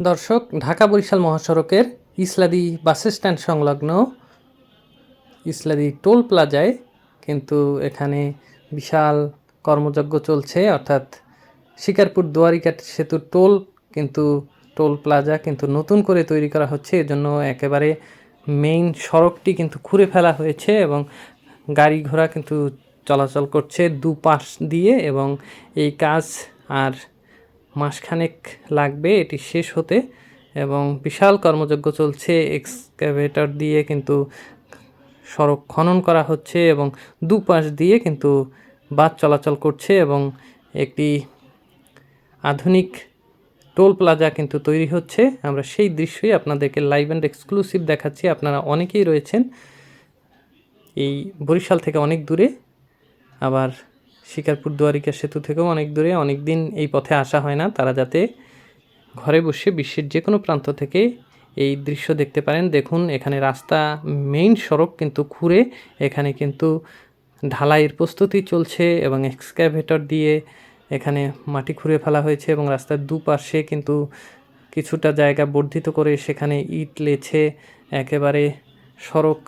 দর্শক, ঢাকা বরিশাল মহাসড়কের ইসলাদি bus stand সংলগ্ন ইসলাদি টোল প্লাজায় কিন্তু এখানে বিশাল কর্মযজ্ঞ চলছে। অর্থাৎ শিকারপুর দুয়ারিকাট সেতু টোল কিন্তু, টোল প্লাজা কিন্তু নতুন করে তৈরি করা হচ্ছে। এজন্য একেবারে মেইন সড়কটি কিন্তু খুঁড়ে ফেলা হয়েছে এবং গাড়ি ঘোড়া কিন্তু চলাচল করছে দুপাশ দিয়ে এবং এই কাজ আর মাসখানেক লাগবে, এটি শেষ হতে এবং বিশাল কর্মযজ্ঞ চলছে। এক্সকাভেটর দিয়ে কিন্তু সড়ক খনন করা হচ্ছে এবং দুপাশ দিয়ে কিন্তু বাস চলাচল করছে এবং একটি আধুনিক টোল প্লাজা কিন্তু তৈরি হচ্ছে। আমরা সেই দৃশ্যই আপনাদেরকে লাইভ অ্যান্ড এক্সক্লুসিভ দেখাচ্ছি। আপনারা অনেকেই রয়েছেন এই বরিশাল থেকে অনেক দূরে। আবার শিকারপুর দুয়ারিকা সেতু থেকেও অনেক দূরে অনেক দিন এই পথে আসা হয় না। তারা যাতে ঘরে বসে বিশ্বের যে কোনো প্রান্ত থেকে এই দৃশ্য দেখতে পারেন। দেখুন, এখানে রাস্তা মেইন সড়ক কিন্তু খুঁড়ে, এখানে কিন্তু ঢালাইয়ের প্রস্তুতি চলছে এবং এক্সক্যাভেটর দিয়ে এখানে মাটি খুঁড়ে ফেলা হয়েছে এবং রাস্তার দুপাশে কিন্তু কিছুটা জায়গা বর্ধিত করে সেখানে ইট লেছে। একেবারে সড়ক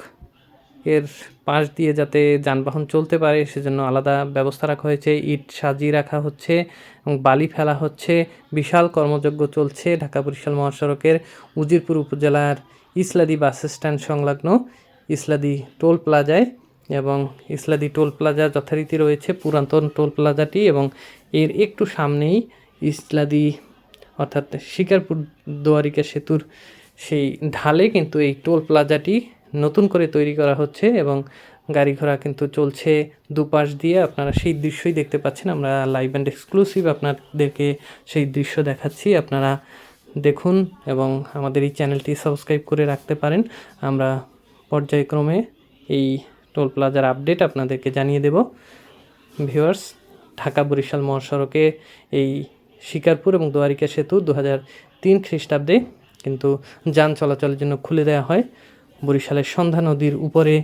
এর পাশ দিয়ে যাতে যানবাহন চলতে পারে, সেজন্য আলাদা ব্যবস্থা রাখা হয়েছে। ইট সাজিয়ে রাখা হচ্ছে এবং বালি ফেলা হচ্ছে। বিশাল কর্মযজ্ঞ চলছে ঢাকা বরিশাল মহাসড়কের উজিরপুর উপজেলার ইসলাদি বাস স্ট্যান্ড সংলগ্ন ইসলাদি টোল প্লাজায় এবং ইসলাদি টোল প্লাজা যথারীতি রয়েছে, পুরাতন টোল প্লাজাটি এবং এর একটু সামনেই ইসলাদি অর্থাৎ শিকারপুর দুয়ারিকা সেতুর সেই ঢালে কিন্তু এই টোল প্লাজাটি নতুন করে তৈরি করা হচ্ছে এবং গাড়ি ঘোড়া কিন্তু চলছে দুপাশ দিয়ে। আপনারা সেই দৃশ্যই দেখতে পাচ্ছেন। আমরা লাইভ অ্যান্ড এক্সক্লুসিভ আপনাদেরকে সেই দৃশ্য দেখাচ্ছি। আপনারা দেখুন এবং আমাদের এই চ্যানেলটি সাবস্ক্রাইব করে রাখতে পারেন। আমরা পর্যায়ক্রমে এই টোল প্লাজার আপডেট আপনাদেরকে জানিয়ে দেব। ভিউয়ার্স, ঢাকা বরিশাল মহাসড়কে এই শিকারপুর এবং দুয়ারিকা সেতু দু হাজার তিন খ্রিস্টাব্দে কিন্তু যান চলাচলের জন্য খুলে দেওয়া হয়। বরিশালের সন্ধ্যা নদীর উপরে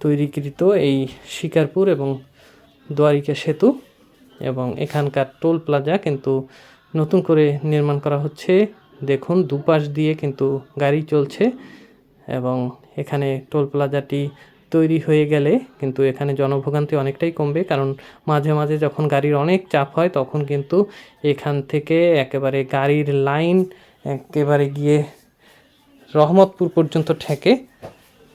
তৈরিকৃত এই শিকারপুর এবং দুয়ারিকা সেতু এবং এখানকার টোল প্লাজা কিন্তু নতুন করে নির্মাণ করা হচ্ছে। দেখুন, দুপাশ দিয়ে কিন্তু গাড়ি চলছে এবং এখানে টোল প্লাজাটি তৈরি হয়ে গেলে কিন্তু এখানে জনভোগান্তি অনেকটাই কমবে কারণ মাঝে মাঝে যখন গাড়ির অনেক চাপ হয় তখন কিন্তু এখান থেকে একেবারে গাড়ির লাইন একেবারে গিয়ে রহমতপুর পর্যন্ত ঠেকে।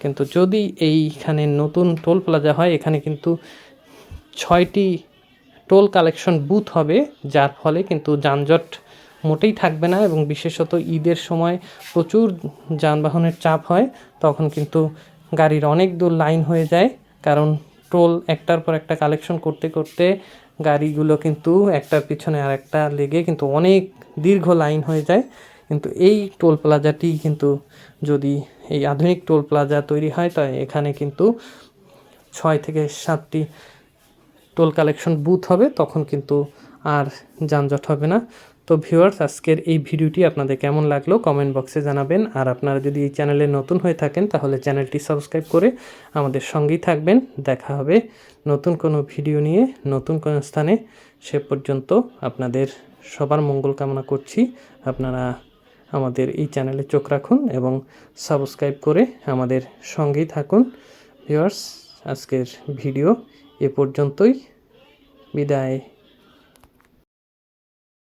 কিন্তু যদি এইখানে নতুন টোল প্লাজা হয়, এখানে কিন্তু ছয়টি টোল কালেকশন বুথ হবে, যার ফলে কিন্তু যানজট মোটেই থাকবে না এবং বিশেষত ঈদের সময় প্রচুর যানবাহনের চাপ হয়, তখন কিন্তু গাড়ির অনেক দূর লাইন হয়ে যায়। কারণ টোল একটার পর একটা কালেকশন করতে করতে গাড়িগুলো কিন্তু একটার পিছনে আর একটা লেগে কিন্তু অনেক দীর্ঘ লাইন হয়ে যায়। কিন্তু এই টোল প্লাজাটি কিন্তু যদি এই আধুনিক টোল প্লাজা তৈরি হয়, তাই এখানে কিন্তু ছয় থেকে সাতটি টোল কালেকশন বুথ হবে, তখন কিন্তু আর যানজট হবে না। তো ভিউয়ার্স, আজকের এই ভিডিওটি আপনাদের কেমন লাগল কমেন্ট বক্সে জানাবেন। আর আপনারা যদি এই চ্যানেলে নতুন হয়ে থাকেন, তাহলে চ্যানেলটি সাবস্ক্রাইব করে আমাদের সঙ্গেই থাকবেন। দেখা হবে নতুন কোনো ভিডিও নিয়ে, নতুন কোনো স্থানে। সে পর্যন্ত আপনাদের সবার মঙ্গল কামনা করছি। আপনারা আমাদের এই চ্যানেলে চোখ রাখুন এবং সাবস্ক্রাইব করে আমাদের সঙ্গেই থাকুন। ভিউয়ার্স, আজকের ভিডিও এ পর্যন্তই। বিদায়।